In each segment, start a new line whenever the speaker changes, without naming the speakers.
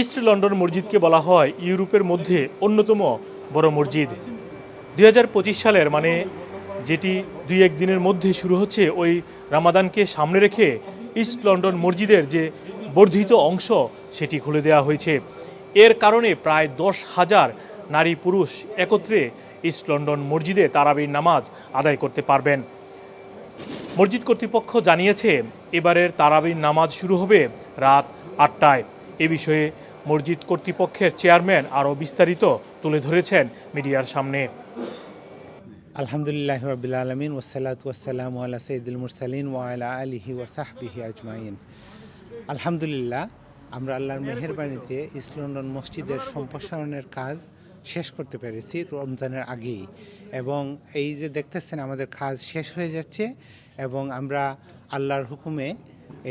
East London মসজিদকে বলা হয় ইউরোপের মধ্যে অন্যতম বড় মসজিদ। দু হাজার পঁচিশ সালের মানে যেটি দুই এক দিনের মধ্যে শুরু হচ্ছে, ওই রামাদানকে সামনে রেখে ইস্ট লন্ডন মসজিদের যে বর্ধিত অংশ সেটি খুলে দেওয়া হয়েছে। এর কারণে প্রায় দশ হাজার নারী পুরুষ একত্রে ইস্ট লন্ডন মসজিদে তারাবির নামাজ আদায় করতে পারবেন। মসজিদ কর্তৃপক্ষ জানিয়েছে, এবারের তারাবির নামাজ শুরু হবে রাত আটটায়। এ বিষয়ে মসজিদ কর্তৃপক্ষের চেয়ারম্যান আরও বিস্তারিত তুলে ধরেছেন মিডিয়ার সামনে।
আলহামদুলিল্লাহ রবিল আলমিন ওসালাত ওয়াসালাম আল্লাহ সঈদুল মুরসালিন ওয়ালা আলিহি ওয়াসাহবিহি আজমাইন। আলহামদুলিল্লাহ, আমরা আল্লাহর মেহেরবানিতে ইস্ট লন্ডন মসজিদের সম্প্রসারণের কাজ শেষ করতে পেরেছি রমজানের আগেই। এবং এই যে দেখতেছেন, আমাদের কাজ শেষ হয়ে যাচ্ছে এবং আমরা আল্লাহর হুকুমে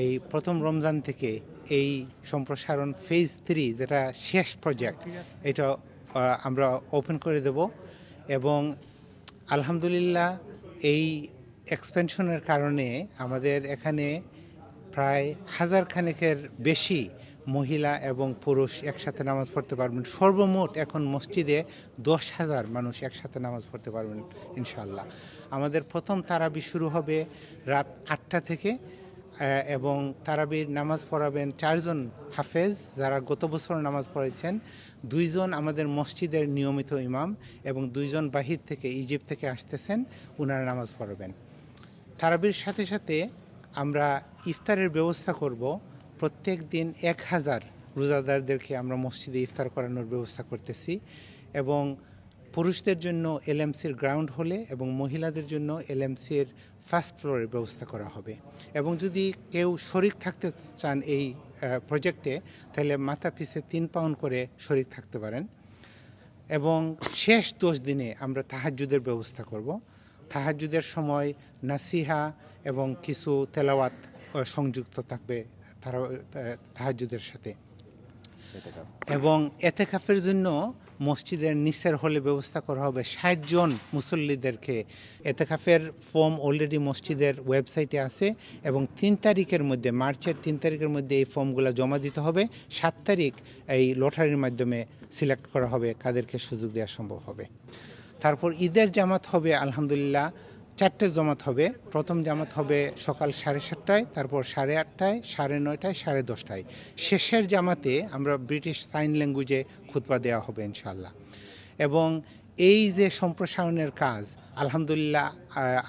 এই প্রথম রমজান থেকে এই সম্প্রসারণ ফেজ থ্রি যেটা শেষ প্রজেক্ট এটা আমরা ওপেন করে দেব এবং আলহামদুলিল্লাহ এই এক্সপেনশনের কারণে আমাদের এখানে প্রায় হাজার খানেকের বেশি মহিলা এবং পুরুষ একসাথে নামাজ পড়তে পারবেন। সর্বমোট এখন মসজিদে দশ হাজার মানুষ একসাথে নামাজ পড়তে পারবেন ইনশাল্লাহ আমাদের প্রথম তারাবি শুরু হবে রাত আটটা থেকে এবং তারাবির নামাজ পড়াবেন চারজন হাফেজ যারা গত বছর নামাজ পড়েছেন দুইজন আমাদের মসজিদের নিয়মিত ইমাম এবং দুইজন বাহির থেকে ইজিপ্ট থেকে আসতেছেন ওনারা নামাজ পড়াবেন। তারাবির সাথে সাথে আমরা ইফতারের ব্যবস্থা করব। প্রত্যেক দিন এক হাজার রোজাদারদেরকে আমরা মসজিদে ইফতার করানোর ব্যবস্থা করতেছি এবং পুরুষদের জন্য এলএমসির গ্রাউন্ড হলে এবং মহিলাদের জন্য এলএমসির ফার্স্ট ফ্লোরের ব্যবস্থা করা হবে। এবং যদি কেউ শরিক থাকতে চান এই প্রজেক্টে তাহলে মাথা পিছে তিন পাউন্ড করে শরিক থাকতে পারেন। এবং শেষ দশ দিনে আমরা তাহাজ্জুদের ব্যবস্থা করব। তাহাজ্জুদের সময় নাসিহা এবং কিছু তেলাওয়াত সংযুক্ত থাকবে তারা তাহাজ্জুদের সাথে। এবং এতেকাফের জন্য মসজিদের নিচের হলে ব্যবস্থা করা হবে। ষাট জন মুসল্লিদেরকে। এতেকাফের ফর্ম অলরেডি মসজিদের ওয়েবসাইটে আছে এবং তিন তারিখের মধ্যে, মার্চের তিন তারিখের মধ্যে এই ফর্মগুলো জমা দিতে হবে। সাত তারিখ এই লটারির মাধ্যমে সিলেক্ট করা হবে, কাদেরকে সুযোগ দেওয়া সম্ভব হবে। তারপর ঈদের জামাত হবে, আলহামদুলিল্লাহ। চারটে জামাত হবে। প্রথম জামাত হবে সকাল সাড়ে সাতটায়, তারপর সাড়ে আটটায়, সাড়ে নয়টায়, সাড়ে দশটায়। শেষের জামাতে আমরা ব্রিটিশ সাইন ল্যাঙ্গুয়েজে খুতবা দেওয়া হবে ইনশাল্লাহ এবং এই যে সম্প্রসারণের কাজ, আলহামদুলিল্লাহ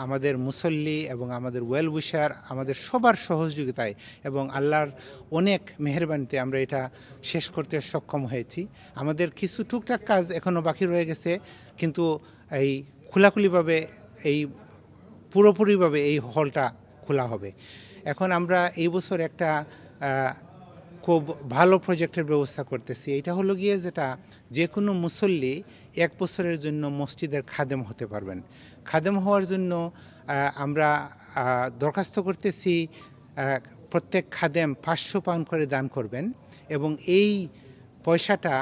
আমাদের মুসল্লি এবং আমাদের ওয়েল উইশার আমাদের সবার সহযোগিতায় এবং আল্লাহর অনেক মেহরবানিতে আমরা এটা শেষ করতে সক্ষম হয়েছি। আমাদের কিছু টুকটাক কাজ এখনও বাকি রয়ে গেছে, কিন্তু এই খোলাখুলিভাবে এই পুরোপুরিভাবে এই হলটা খোলা হবে। এখন আমরা এই বছর একটা খুব ভালো প্রজেক্টের ব্যবস্থা করতেছি। এটা হলো গিয়ে যেটা যে কোনো মুসল্লি এক বছরের জন্য মসজিদের খাদেম হতে পারবেন। খাদেম হওয়ার জন্য আমরা দরখাস্ত করতেছি প্রত্যেক খাদেম পাঁচশো পাউন্ড করে দান করবেন এবং এই পয়সাটা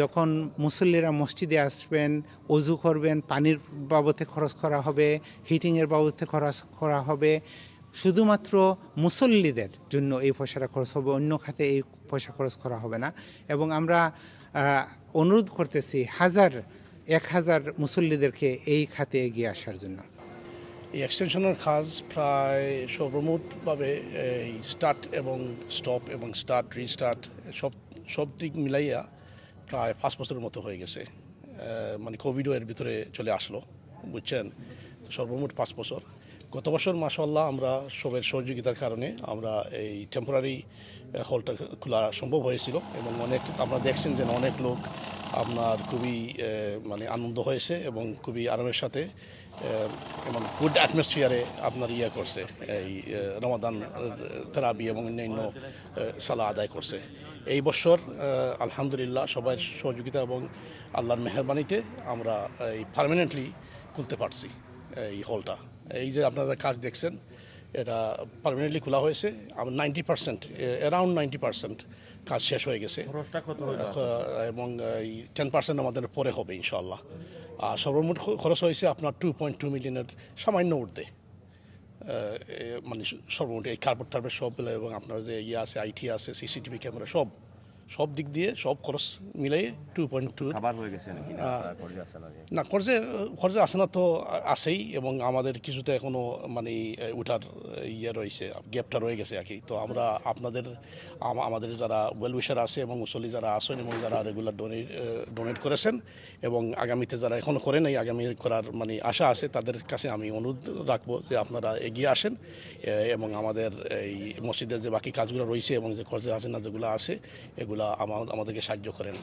যখন মুসল্লিরা মসজিদে আসবেন, অজু করবেন, পানির বাবদে খরচ করা হবে হিটিংয়ের বাবদে খরচ করা হবে, শুধুমাত্র মুসল্লিদের জন্য এই পয়সাটা খরচ হবে, অন্য খাতে এই পয়সা খরচ করা হবে না। এবং আমরা অনুরোধ করতেছি হাজার, এক হাজার মুসল্লিদেরকে এই খাতে এগিয়ে আসার জন্য।
এই এক্সটেনশনের কাজ প্রায় সর্বমোটভাবে, এই স্টার্ট এবং স্টপ এবং স্টার্ট রিস্টার্ট সব সব দিক মিলাইয়া প্রায় পাঁচ বছরের মতো হয়ে গেছে। মানে কোভিডও এর ভিতরে চলে আসলো, বুঝছেন? সর্বমোট পাঁচ বছর। গত বছর মাসাল্লাহ আমরা সবের সহযোগিতার কারণে আমরা এই টেম্পোরারি হলটা খোলা সম্ভব হয়েছিল এবং অনেক আপনারা দেখছেন যে অনেক লোক আপনার খুবই মানে আনন্দ হয়েছে এবং খুবই আরামের সাথে এবং গুড অ্যাটমসফিয়ারে আপনার ইয়ে করছে, এই রমাদান তেরাবি এবং অন্যান্য সালা আদায় করছে। এই বছর আলহামদুলিল্লাহ সবাই সহযোগিতা এবং আল্লাহর মেহরবানিতে আমরা এই পারমানেন্টলি খুলতে পারছি, এই হলটা। এই যে আপনারা কাজ দেখছেন এটা পারমানেন্টলি খোলা হয়েছে। Ninety percent around ninety percent কাজ শেষ হয়ে গেছে। এবং এই টেন পার্সেন্ট আমাদের পরে হবে ইনশাল্লাহ আর সর্বমোট খরচ হয়েছে আপনার টু পয়েন্ট টু মিলিয়নের সামান্য ঊর্ধ্বে। মানে সর্বমোট এই কার্পেট টার্পেট সব এবং আপনার যে ইয়ে আছে আইটি আছে সিসিটিভি ক্যামেরা সব সব দিক দিয়ে সব খরচ মিলাই টু পয়েন্ট টু
হয়ে গেছে না আসা
খরচে খরচে আসে না তো আছেই এবং আমাদের কিছুতে এখনও মানে উঠার ইয়ে রয়েছে গ্যাপটা রয়ে গেছে আর কি। তো আমরা আপনাদের আমাদের যারা ওয়েল উইশার আছে এবং মুসলি যারা আছেন এবং যারা রেগুলার ডোনেট ডোনেট করেছেন এবং আগামীতে যারা এখনও করেন এই আগামী করার মানে আশা আছে তাদের কাছে আমি অনুরোধ রাখব যে আপনারা এগিয়ে আসেন এবং আমাদের এই মসজিদের যে বাকি কাজগুলো রয়েছে এবং যে খরচে আছে না যেগুলো আছে এগুলা আমা- আমাদেরকে সাহায্য করেন।